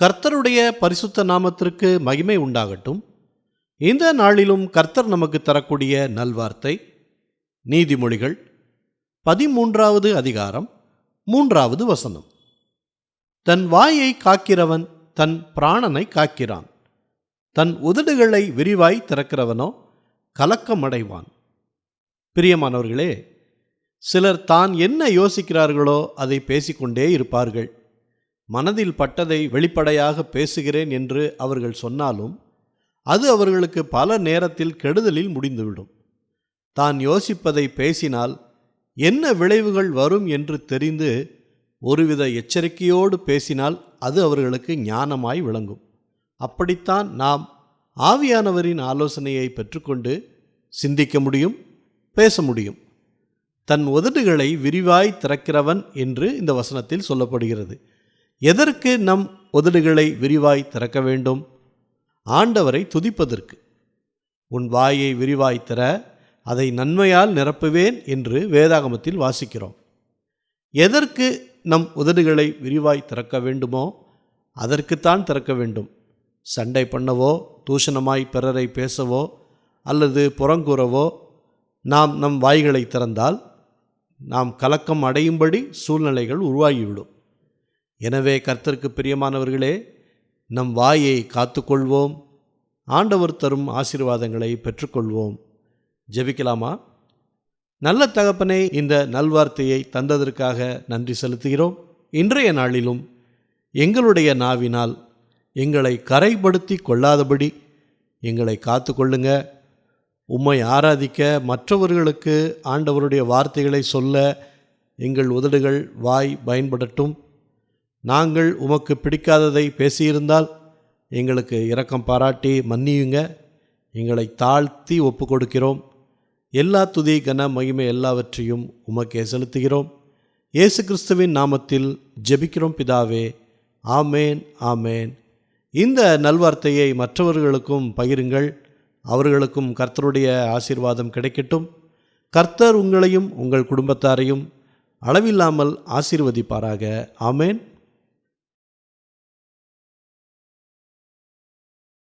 கர்த்தருடைய பரிசுத்த நாமத்திற்கு மகிமை உண்டாகட்டும். இந்த நாளிலும் கர்த்தர் நமக்கு தரக்கூடிய நல்வார்த்தை நீதிமொழிகள் பதிமூன்றாவது அதிகாரம் மூன்றாவது வசனம். தன் வாயை காக்கிறவன் தன் பிராணனை காக்கிறான். தன் உதடுகளை விரிவாய் திறக்கிறவனோ கலக்கமடைவான். பிரியமானவர்களே சிலர் தான் என்ன யோசிக்கிறார்களோ அதை பேசிக்கொண்டே இருப்பார்கள். மனதில் பட்டதை வெளிப்படையாக பேசுகிறேன் என்று அவர்கள் சொன்னாலும் அது அவர்களுக்கு பல நேரத்தில் கெடுதலில் முடிந்துவிடும். தான் யோசிப்பதை பேசினால் என்ன விளைவுகள் வரும் என்று தெரிந்து ஒருவித எச்சரிக்கையோடு பேசினால் அது அவர்களுக்கு ஞானமாய் விளங்கும். அப்படித்தான் நாம் ஆவியானவரின் ஆலோசனையை பெற்றுக்கொண்டு சிந்திக்க முடியும் பேச முடியும். தன் உதடுகளை விரிவாய் திறக்கிறவன் என்று இந்த வசனத்தில் சொல்லப்படுகிறது. எதற்கு நம் உதடுகளை விரிவாய் திறக்க வேண்டும்? ஆண்டவரை துதிப்பதற்கு. உன் வாயை விரிவாய் திற அதை நன்மையால் நிரப்புவேன் என்று வேதாகமத்தில் வாசிக்கிறோம். எதற்கு நம் உதடுகளை விரிவாய் திறக்க வேண்டுமோ அதற்குத்தான் திறக்க வேண்டும். சண்டை பண்ணவோ தூஷணமாய் பிறரை பேசவோ அல்லது புறங்கூறவோ நாம் நம் வாய்களை திறந்தால் நாம் கலக்கம் அடையும்படி சூழ்நிலைகள் உருவாகிவிடும். எனவே கர்த்தருக்கு பிரியமானவர்களே நம் வாயை காத்துக்கொள்வோம். ஆண்டவர் தரும் ஆசீர்வாதங்களை பெற்றுக்கொள்வோம். ஜெபிக்கலாமா? நல்ல தகப்பனை இந்த நல்வார்த்தையை தந்ததற்காக நன்றி செலுத்துகிறோம். இன்றைய நாளிலும் எங்களுடைய நாவினால் எங்களை கரைப்படுத்தி கொள்ளாதபடி எங்களை காத்து கொள்ளுங்க உம்மை ஆராதிக்க மற்றவர்களுக்கு ஆண்டவருடைய வார்த்தைகளை சொல்ல எங்கள் உதடுகள் வாய் பயன்படட்டும். நாங்கள் உமக்கு பிடிக்காததை பேசியிருந்தால் எங்களுக்கு இரக்கம் பாராட்டி மன்னியுங்க. எங்களை தாழ்த்தி ஒப்பு கொடுக்கிறோம் எல்லா துதி கன மகிமை எல்லாவற்றையும் உமக்கே செலுத்துகிறோம். இயேசு கிறிஸ்துவின் நாமத்தில் ஜெபிக்கிறோம் பிதாவே. ஆமேன் ஆமேன். இந்த நல்வார்த்தையை மற்றவர்களுக்கும் பகிருங்கள். அவர்களுக்கும் கர்த்தருடைய ஆசீர்வாதம் கிடைக்கட்டும். கர்த்தர் உங்களையும் உங்கள் குடும்பத்தாரையும் அளவில்லாமல் ஆசீர்வதிப்பாராக. ஆமேன்.